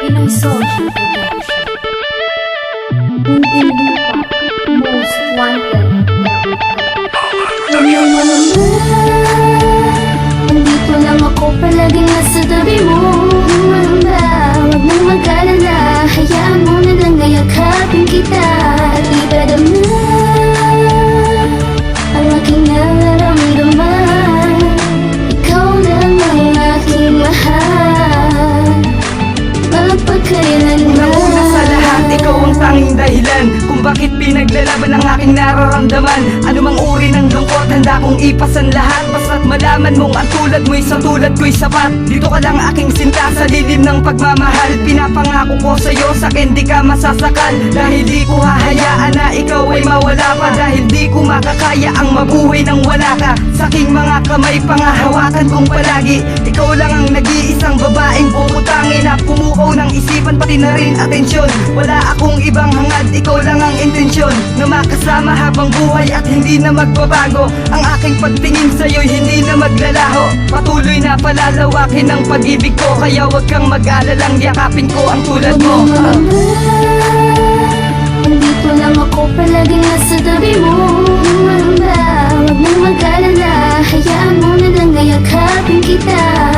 Pinoy Social Production. Bakit pinaglalaban ang aking nararamdaman? Ano mang uri ng lungkot, handa kong ipasan lahat. Basta't malaman mong ang tulad mo'y sa tulad ko'y sapat. Dito ka lang aking sinta sa lilim ng pagmamahal. Pinapangako ko sa'yo, sa'kin di ka masasakal. Dahil di ko hahayaan na ikaw ay mawala pa. Dahil di ko makakaya ang mabuhay nang wala ka. Sa aking mga kamay, pangahawakan kong palagi. Ikaw lang ang nag-iisang babaeng puputangin Na Isipan pati na rin atensyon. Wala akong ibang hangad, ikaw lang ang intensyon. Na makasama habang buhay at hindi na magbabago. Ang aking pagtingin sa'yo'y hindi na maglalaho. Patuloy na palalawakin ang pag-ibig ko. Kaya wag kang mag-alalang yakapin ko ang tulad mo. Uh. Nandito lang ako palaging nasa tabi mo. Mamba, huwag mong mag-alala Hayaan mo na lang na yakapin kita.